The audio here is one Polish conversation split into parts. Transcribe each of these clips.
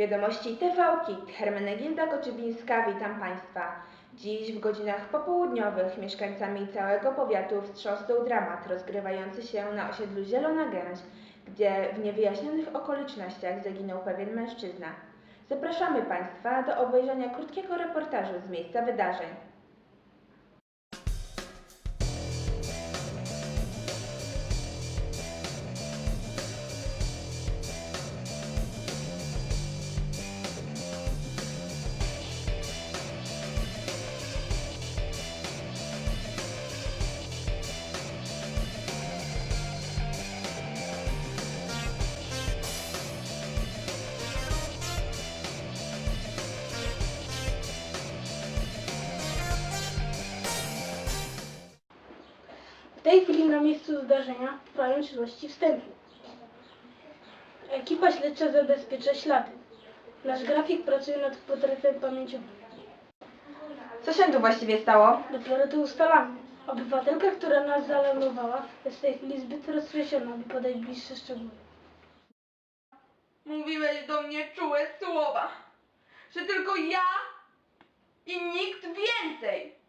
Wiadomości TV KIT, Hermenegilda Koczebińska, witam Państwa. Dziś w godzinach popołudniowych mieszkańcami całego powiatu wstrząsnął dramat rozgrywający się na osiedlu Zielona Gęś, gdzie w niewyjaśnionych okolicznościach zaginął pewien mężczyzna. Zapraszamy Państwa do obejrzenia krótkiego reportażu z miejsca wydarzeń. W tej chwili na miejscu zdarzenia trwają czynności wstępne. Ekipa śledcza zabezpiecza ślady. Nasz grafik pracuje nad portretem pamięciowym. Co się tu właściwie stało? Dopiero to ustalamy. Obywatelka, która nas zaalarmowała, jest w tej chwili zbyt roztrzęsiona, by podać bliższe szczegóły. Mówiłeś do mnie czułe słowa, że tylko ja i nikt więcej.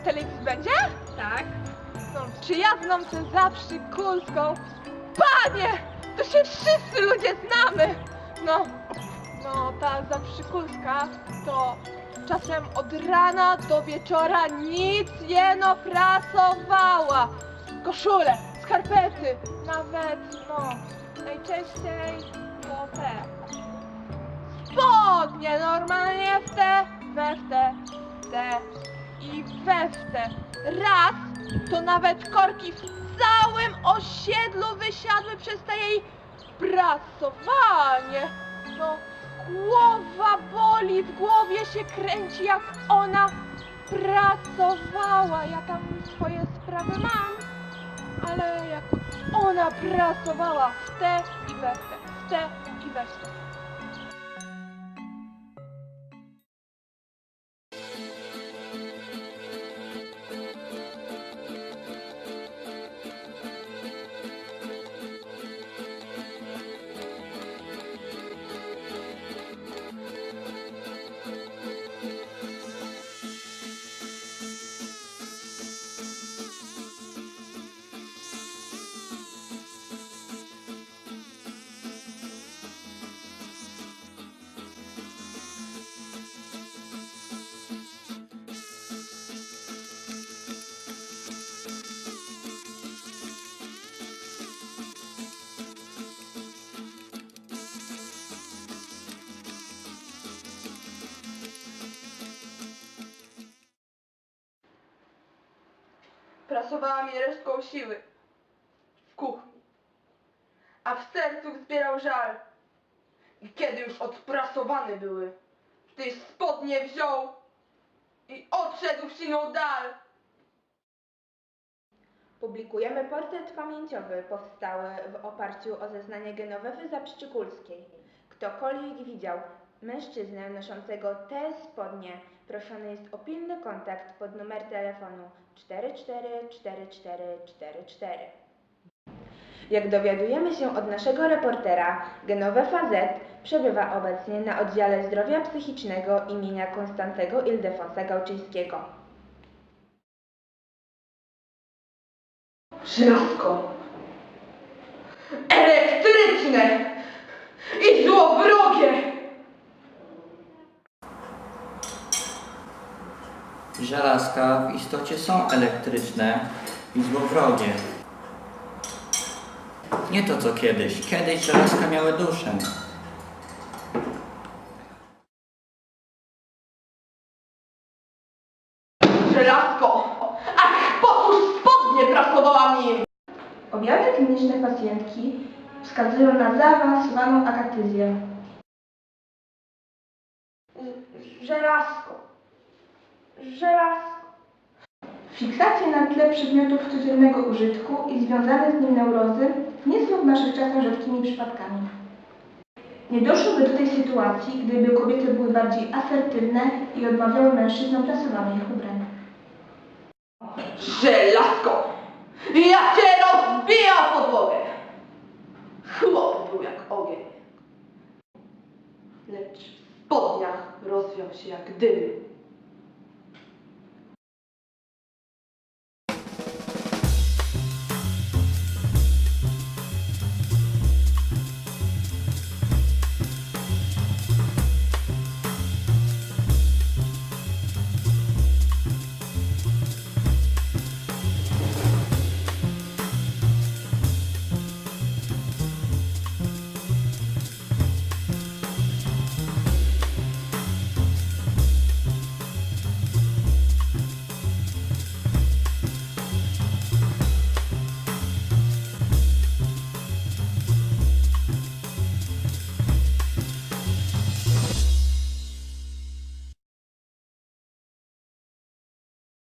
W telewizji będzie? Tak. No, czy ja znam tę zawsze kulską? Panie! To się wszyscy ludzie znamy! No, no ta zaprzykulska to czasem od rana do wieczora nic jeno pracowała. Koszule, skarpety, nawet no, najczęściej to te spodnie normalnie w te, we w te, w te i we w te. Raz to nawet korki w całym osiedlu wysiadły przez te jej pracowanie. No, głowa boli, w głowie się kręci, jak ona pracowała. Ja tam swoje sprawy mam, ale jak ona pracowała w te i we w te i we w te. Prasowała mnie resztką siły w kuchni, a w sercu wzbierał żal. I kiedy już odprasowane były, tyś spodnie wziął i odszedł w siną dal. Publikujemy portret pamięciowy powstały w oparciu o zeznanie Genowewy Zapszczykulskiej. Ktokolwiek widział Mężczyznę noszącego te spodnie proszony jest o pilny kontakt pod numer telefonu 444444. Jak dowiadujemy się od naszego reportera, Genowe Fazet przebywa obecnie na oddziale zdrowia psychicznego imienia Konstantego Ildefonsa Gałczyńskiego. Żelazko! Elektryczne! I złowrogie! Żelazka w istocie są elektryczne i złowrogie. Nie to co kiedyś. Kiedyś żelazka miały duszę. Żelazko! Ach, po cóż spodnie prasowała mi! Objawy kliniczne pacjentki wskazują na zaawansowaną akatyzję. Żelazko. Żelazko. Fiksacje na tle przedmiotów codziennego użytku i związane z nim neurozy nie są w naszych czasach rzadkimi przypadkami. Nie doszłoby do tej sytuacji, gdyby kobiety były bardziej asertywne i odmawiały mężczyznom ich ubrań. Żelazko! Ja cię rozbijam w podłogę! Chłop był jak ogień. Lecz w spodniach rozwiał się jak dym.